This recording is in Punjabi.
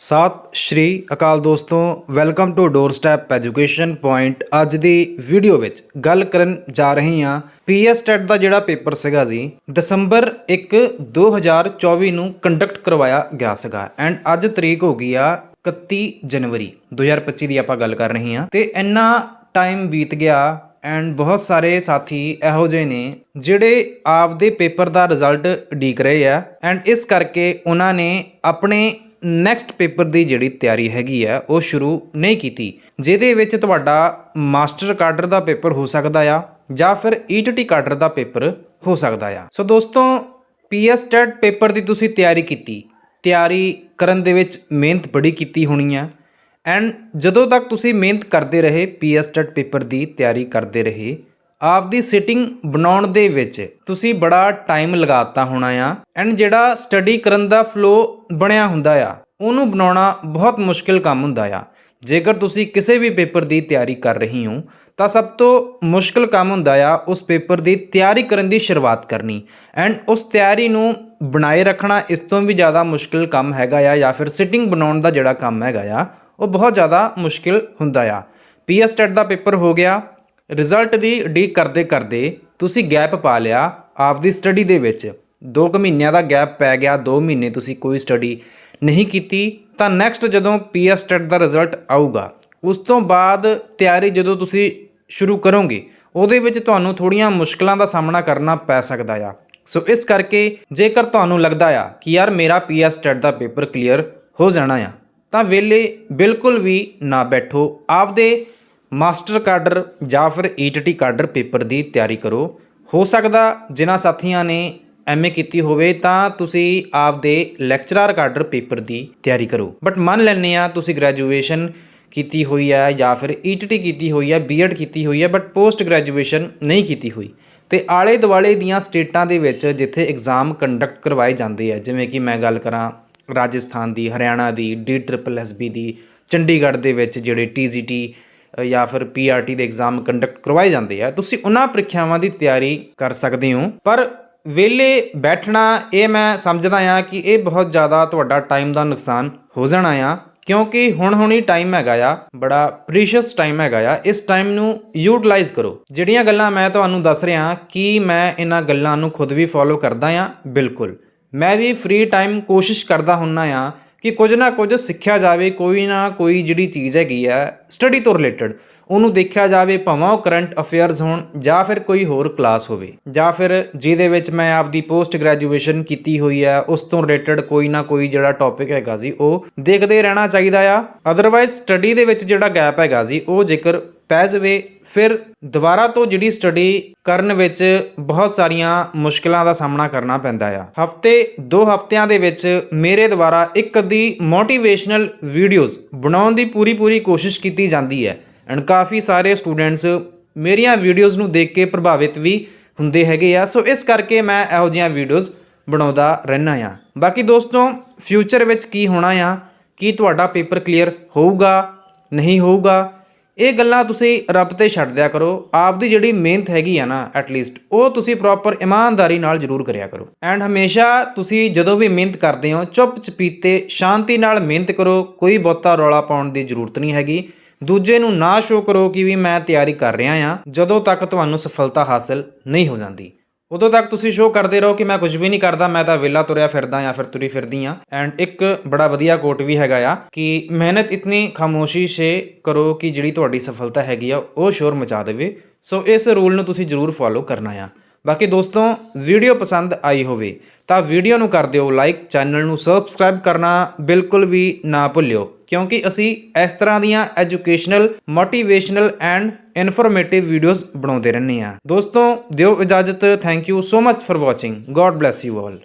ਸਤਿ ਸ਼੍ਰੀ ਅਕਾਲ ਦੋਸਤੋ, welcome to door step education point. ਅੱਜ ਦੀ ਵੀਡੀਓ ਵਿੱਚ ਗੱਲ ਕਰਨ ਜਾ ਰਹੇ ਹਾਂ ਪੀਐਸ ਟੈਟ ਦਾ ਜਿਹੜਾ ਪੇਪਰ ਸੀਗਾ ਜੀ, ਦਸੰਬਰ 1 2024 ਨੂੰ ਕੰਡਕਟ ਕਰਵਾਇਆ ਗਿਆ ਸੀਗਾ। ਐਂਡ ਅੱਜ ਤਰੀਕ ਹੋ ਗਈ ਆ 31 ਜਨਵਰੀ 2025 ਦੀ ਆਪਾਂ ਗੱਲ ਕਰ ਰਹੇ ਹਾਂ। ਤੇ ਇੰਨਾ ਟਾਈਮ ਬੀਤ ਗਿਆ ਐਂਡ ਬਹੁਤ ਸਾਰੇ ਸਾਥੀ ਇਹੋ ਜਿਹੇ ਨੇ ਜਿਹੜੇ ਆਪਦੇ ਪੇਪਰ ਦਾ ਰਿਜ਼ਲਟ ਡੀਕ ਰਹੇ ਆ। ਐਂਡ ਇਸ ਕਰਕੇ ਉਹਨਾਂ ਨੇ ਆਪਣੇ ਨੈਕਸਟ ਪੇਪਰ ਦੀ ਜਿਹੜੀ ਤਿਆਰੀ ਹੈਗੀ ਆ, ਉਹ ਸ਼ੁਰੂ ਨਹੀਂ ਕੀਤੀ, ਜਿਹਦੇ ਵਿੱਚ ਤੁਹਾਡਾ ਮਾਸਟਰ ਕਾਡਰ ਦਾ ਪੇਪਰ ਹੋ ਸਕਦਾ ਆ, ਜਾਂ ਫਿਰ ਈਟੀਟੀ ਕਾਡਰ ਦਾ ਪੇਪਰ ਹੋ ਸਕਦਾ ਆ। ਸੋ ਦੋਸਤੋ ਪੀਐਸ ਟੈਟ ਪੇਪਰ ਦੀ ਤੁਸੀਂ ਤਿਆਰੀ ਕੀਤੀ, ਤਿਆਰੀ ਕਰਨ ਦੇ ਵਿੱਚ ਮਿਹਨਤ ਬੜੀ ਕੀਤੀ ਹੋਣੀ ਆ ਐਂਡ ਜਦੋਂ ਤੱਕ ਤੁਸੀਂ ਮਿਹਨਤ ਕਰਦੇ ਰਹੇ ਪੀਐਸ ਟੈਟ ਪੇਪਰ ਦੀ ਤਿਆਰੀ ਕਰਦੇ ਰਹੇ ਆਪਦੀ ਸਿਟਿੰਗ ਬਣਾਉਣ ਦੇ ਵਿੱਚ ਤੁਸੀਂ ਬੜਾ ਟਾਈਮ ਲਗਾਤਾ ਹੋਣਾ ਆ। ਐਂਡ ਜਿਹੜਾ ਸਟੱਡੀ ਕਰਨ ਦਾ ਫਲੋ ਬਣਿਆ ਹੁੰਦਾ ਆ, ਉਹਨੂੰ ਬਣਾਉਣਾ ਬਹੁਤ ਮੁਸ਼ਕਿਲ ਕੰਮ ਹੁੰਦਾ ਆ। ਜੇਕਰ ਤੁਸੀਂ ਕਿਸੇ ਵੀ ਪੇਪਰ ਦੀ ਤਿਆਰੀ ਕਰ ਰਹੀ ਹੋ, ਤਾਂ ਸਭ ਤੋਂ ਮੁਸ਼ਕਿਲ ਕੰਮ ਹੁੰਦਾ ਆ ਉਸ ਪੇਪਰ ਦੀ ਤਿਆਰੀ ਕਰਨ ਦੀ ਸ਼ੁਰੂਆਤ ਕਰਨੀ। ਐਂਡ ਉਸ ਤਿਆਰੀ ਨੂੰ ਬਣਾਏ ਰੱਖਣਾ ਇਸ ਤੋਂ ਵੀ ਜ਼ਿਆਦਾ ਮੁਸ਼ਕਿਲ ਕੰਮ ਹੈਗਾ ਆ ਜਾਂ ਫਿਰ ਸਿਟਿੰਗ ਬਣਾਉਣ ਦਾ ਜਿਹੜਾ ਕੰਮ ਹੈਗਾ ਆ, ਉਹ ਬਹੁਤ ਜ਼ਿਆਦਾ ਮੁਸ਼ਕਿਲ ਹੁੰਦਾ ਆ। ਪੀਐਸ ਟੈਟ ਦਾ ਪੇਪਰ ਹੋ ਗਿਆ। ਰਿਜ਼ਲਟ ਦੀ ਉਡੀਕ ਕਰਦੇ ਕਰਦੇ ਤੁਸੀਂ ਗੈਪ ਪਾ ਲਿਆ ਆਪਦੀ ਸਟੱਡੀ ਦੇ ਵਿੱਚ। 2 ਕੁ ਮਹੀਨਿਆਂ ਦਾ ਗੈਪ ਪੈ ਗਿਆ 2 ਮਹੀਨੇ ਤੁਸੀਂ ਕੋਈ ਸਟੱਡੀ ਨਹੀਂ ਕੀਤੀ, ਤਾਂ ਨੈਕਸਟ ਜਦੋਂ ਪੀਐਸ ਟੈਟ ਦਾ ਰਿਜ਼ਲਟ ਆਊਗਾ, ਉਸ ਤੋਂ ਬਾਅਦ ਤਿਆਰੀ ਜਦੋਂ ਤੁਸੀਂ ਸ਼ੁਰੂ ਕਰੋਗੇ, ਉਹਦੇ ਵਿੱਚ ਤੁਹਾਨੂੰ ਥੋੜੀਆਂ ਮੁਸ਼ਕਲਾਂ ਦਾ ਸਾਹਮਣਾ ਕਰਨਾ ਪੈ ਸਕਦਾ ਆ। ਸੋ ਇਸ ਕਰਕੇ ਜੇਕਰ ਤੁਹਾਨੂੰ ਲੱਗਦਾ ਆ ਕਿ ਯਾਰ ਮੇਰਾ ਪੀਐਸ ਟੈਟ ਦਾ ਪੇਪਰ ਕਲੀਅਰ ਹੋ ਜਾਣਾ ਆ, ਤਾਂ ਵੇਲੇ ਬਿਲਕੁਲ ਵੀ ਨਾ ਬੈਠੋ, ਆਪਦੇ ਮਾਸਟਰ ਕਾਡਰ ਜਾਂ ਫਿਰ ਈਟੀਟੀ ਕਾਡਰ ਪੇਪਰ ਦੀ ਤਿਆਰੀ ਕਰੋ। ਹੋ ਸਕਦਾ ਜਿਨ੍ਹਾਂ ਸਾਥੀਆਂ ਨੇ ਐਮਏ ਕੀਤੀ ਹੋਵੇ ਤਾਂ ਤੁਸੀਂ ਆਪਦੇ ਲੈਕਚਰਰ ਕਾਡਰ ਪੇਪਰ ਦੀ ਤਿਆਰੀ ਕਰੋ। ਬਟ ਮੰਨ ਲੈਂਦੇ ਆ ਤੁਸੀਂ ਗ੍ਰੈਜੂਏਸ਼ਨ ਕੀਤੀ ਹੋਈ ਹੈ ਜਾਂ ਫਿਰ ਈਟੀਟੀ ਕੀਤੀ ਹੋਈ ਹੈ ਬੀਐਡ ਕੀਤੀ ਹੋਈ ਹੈ, ਬਟ ਪੋਸਟ ਗ੍ਰੈਜੂਏਸ਼ਨ ਨਹੀਂ ਕੀਤੀ ਹੋਈ। ਤੇ ਆਲੇ ਦੁਆਲੇ ਦੀਆਂ ਸਟੇਟਾਂ ਦੇ ਵਿੱਚ ਜਿੱਥੇ ਐਗਜ਼ਾਮ ਕੰਡਕਟ ਕਰਵਾਏ ਜਾਂਦੇ ਆ, ਜਿਵੇਂ ਕਿ ਮੈਂ ਗੱਲ ਕਰਾਂ ਰਾਜਸਥਾਨ ਦੀ, ਹਰਿਆਣਾ ਦੀ, ਡੀ ਟ੍ਰਿਪਲ ਐਸਬੀ ਦੀ, ਚੰਡੀਗੜ੍ਹ ਦੇ ਵਿੱਚ ਜਿਹੜੇ ਟੀਜੀਟੀ ਜਾਂ ਫਿਰ ਪੀਆਰਟੀ ਦੇ ਐਗਜ਼ਾਮ ਕੰਡਕਟ ਕਰਵਾਏ ਜਾਂਦੇ ਆ, ਤੁਸੀਂ ਉਹਨਾਂ ਪ੍ਰੀਖਿਆਵਾਂ ਦੀ ਤਿਆਰੀ ਕਰ ਸਕਦੇ ਹੋ। ਪਰ ਵੇਲੇ ਬੈਠਣਾ, ਇਹ ਮੈਂ ਸਮਝਦਾ ਆ ਕਿ ਇਹ ਬਹੁਤ ਜ਼ਿਆਦਾ ਤੁਹਾਡਾ ਟਾਈਮ ਦਾ ਨੁਕਸਾਨ ਹੋ ਜਾਣਾ ਆ, ਕਿਉਂਕਿ ਹੁਣ ਹੁਣੀ ਟਾਈਮ ਹੈਗਾ ਆ, ਬੜਾ ਪ੍ਰੀਸ਼ੀਅਸ ਟਾਈਮ ਹੈਗਾ ਆ, ਇਸ ਟਾਈਮ ਨੂੰ ਯੂਟਿਲਾਈਜ਼ ਕਰੋ। ਜਿਹੜੀਆਂ ਗੱਲਾਂ ਮੈਂ ਤੁਹਾਨੂੰ ਦੱਸ ਰਿਹਾ ਕਿ ਮੈਂ ਇਹਨਾਂ ਗੱਲਾਂ ਨੂੰ ਖੁਦ ਵੀ ਫੋਲੋ ਕਰਦਾ ਆ ਬਿਲਕੁਲ। ਮੈਂ ਵੀ ਫ੍ਰੀ ਟਾਈਮ ਕੋਸ਼ਿਸ਼ ਕਰਦਾ ਹੁੰਨਾ ਆ ਕਿ ਕੁਝ ਨਾ ਕੁਝ ਸਿੱਖਿਆ ਜਾਵੇ, ਕੋਈ ਨਾ ਕੋਈ ਜਿਹੜੀ ਚੀਜ਼ ਹੈਗੀ ਆ ਸਟੱਡੀ ਤੋਂ ਰਿਲੇਟਡ ਉਹਨੂੰ ਦੇਖਿਆ ਜਾਵੇ, ਭਾਵੇਂ ਉਹ ਕਰੰਟ ਅਫੇਅਰਸ ਹੋਣ ਜਾਂ ਫਿਰ ਕੋਈ ਹੋਰ ਕਲਾਸ ਹੋਵੇ, ਜਾਂ ਫਿਰ ਜਿਹਦੇ ਵਿੱਚ ਮੈਂ ਆਪਦੀ ਪੋਸਟ ਗ੍ਰੈਜੂਏਸ਼ਨ ਕੀਤੀ ਹੋਈ ਹੈ ਉਸ ਤੋਂ ਰਿਲੇਟਡ ਕੋਈ ਨਾ ਕੋਈ ਜਿਹੜਾ ਟੌਪਿਕ ਹੈਗਾ ਜੀ ਉਹ ਦੇਖਦੇ ਰਹਿਣਾ ਚਾਹੀਦਾ ਆ। ਅਦਰਵਾਈਜ਼ ਸਟੱਡੀ ਦੇ ਵਿੱਚ ਜਿਹੜਾ ਗੈਪ ਹੈਗਾ ਜੀ ਉਹ ਜੇਕਰ ਪੈ ਜਾਵੇ। ਫਿਰ ਦੁਬਾਰਾ ਤੋਂ ਜਿਹੜੀ ਸਟੱਡੀ ਕਰਨ ਵਿੱਚ ਬਹੁਤ ਸਾਰੀਆਂ ਮੁਸ਼ਕਲਾਂ ਦਾ ਸਾਹਮਣਾ ਕਰਨਾ ਪੈਂਦਾ ਆ। ਹਫ਼ਤੇ, ਦੋ ਹਫਤਿਆਂ ਦੇ ਵਿੱਚ ਮੇਰੇ ਦੁਆਰਾ ਇੱਕ ਅੱਧੀ ਮੋਟੀਵੇਸ਼ਨਲ ਵੀਡੀਓਜ਼ ਬਣਾਉਣ ਦੀ ਪੂਰੀ ਪੂਰੀ ਕੋਸ਼ਿਸ਼ ਕੀਤੀ ਜਾਂਦੀ ਹੈ। ਐਂਡ ਕਾਫੀ ਸਾਰੇ ਸਟੂਡੈਂਟਸ ਮੇਰੀਆਂ ਵੀਡੀਓਜ਼ ਨੂੰ ਦੇਖ ਕੇ ਪ੍ਰਭਾਵਿਤ ਵੀ ਹੁੰਦੇ ਹੈਗੇ ਆ। ਸੋ ਇਸ ਕਰਕੇ ਮੈਂ ਇਹੋ ਜਿਹੀਆਂ ਵੀਡੀਓਜ਼ ਬਣਾਉਂਦਾ ਰਹਿਣਾ ਆ। ਬਾਕੀ ਦੋਸਤੋ ਫਿਊਚਰ ਵਿੱਚ ਕੀ ਹੋਣਾ ਆ? ਕੀ ਤੁਹਾਡਾ ਪੇਪਰ ਕਲੀਅਰ ਹੋਊਗਾ? ਨਹੀਂ ਹੋਊਗਾ? ਇਹ ਗੱਲਾਂ ਤੁਸੀਂ ਰੱਬ ਤੇ ਛੱਡ ਦਿਆ ਕਰੋ ਆਪਦੀ ਜਿਹੜੀ ਮਿਹਨਤ ਹੈਗੀ ਆ ਨਾ ਐਟਲੀਸਟ ਉਹ ਤੁਸੀਂ ਪ੍ਰੋਪਰ ਇਮਾਨਦਾਰੀ ਨਾਲ ਜ਼ਰੂਰ ਕਰਿਆ ਕਰੋ। ਐਂਡ ਹਮੇਸ਼ਾ ਤੁਸੀਂ ਜਦੋਂ ਵੀ ਮਿਹਨਤ ਕਰਦੇ ਹੋ ਚੁੱਪ ਚਪੀਤੇ ਸ਼ਾਂਤੀ ਨਾਲ ਮਿਹਨਤ ਕਰੋ, ਕੋਈ ਬਹੁਤਾ ਰੌਲਾ ਪਾਉਣ ਦੀ ਜ਼ਰੂਰਤ ਨਹੀਂ ਹੈਗੀ। ਦੂਜੇ ਨੂੰ ਨਾ ਸ਼ੋ ਕਰੋ ਕਿ ਵੀ ਮੈਂ ਤਿਆਰੀ ਕਰ ਰਿਹਾ ਆ, ਜਦੋਂ ਤੱਕ ਤੁਹਾਨੂੰ ਸਫਲਤਾ ਹਾਸਲ ਨਹੀਂ ਹੋ ਜਾਂਦੀ। ਉਦੋਂ ਤੱਕ ਤੁਸੀਂ ਸ਼ੋਅ ਕਰਦੇ ਰਹੋ ਕਿ ਮੈਂ ਕੁਝ ਵੀ ਨਹੀਂ ਕਰਦਾ, ਮੈਂ ਤਾਂ ਵਿਹਲਾ ਤੁਰਿਆ ਫਿਰਦਾ ਜਾਂ ਫਿਰ ਤੁਰੀ ਫਿਰਦੀ ਆ ਐਂਡ ਇੱਕ ਬੜਾ ਵਧੀਆ ਕੋਟ ਵੀ ਹੈਗਾ ਆ ਕਿ ਮਿਹਨਤ ਇਤਨੀ ਖਾਮੋਸ਼ੀ ਸੇ ਕਰੋ ਕਿ ਜਿਹੜੀ ਤੁਹਾਡੀ ਸਫਲਤਾ ਹੈਗੀ ਆ, ਉਹ ਸ਼ੋਰ ਮਚਾ ਦੇਵੇ। ਸੋ ਇਸ ਰੂਲ ਨੂੰ ਤੁਸੀਂ ਜ਼ਰੂਰ ਫੋਲੋ ਕਰਨਾ ਆ। ਬਾਕੀ ਦੋਸਤੋ ਵੀਡੀਓ ਪਸੰਦ ਆਈ ਹੋਵੇ ਤਾਂ ਵੀਡੀਓ ਨੂੰ ਕਰ ਦਿਓ ਲਾਈਕ ਚੈਨਲ ਨੂੰ ਸਬਸਕ੍ਰਾਈਬ ਕਰਨਾ ਬਿਲਕੁਲ ਵੀ ਨਾ ਭੁੱਲਿਓ। ਕਿਉਂਕਿ ਅਸੀਂ ਇਸ ਤਰ੍ਹਾਂ ਦੀਆਂ educational motivational and informative videos ਬਣਾਉਂਦੇ ਰਹਿੰਦੇ ਹਾਂ। ਦੋਸਤੋ, ਦਿਓ ਇਜਾਜ਼ਤ। Thank you so much for watching god bless you all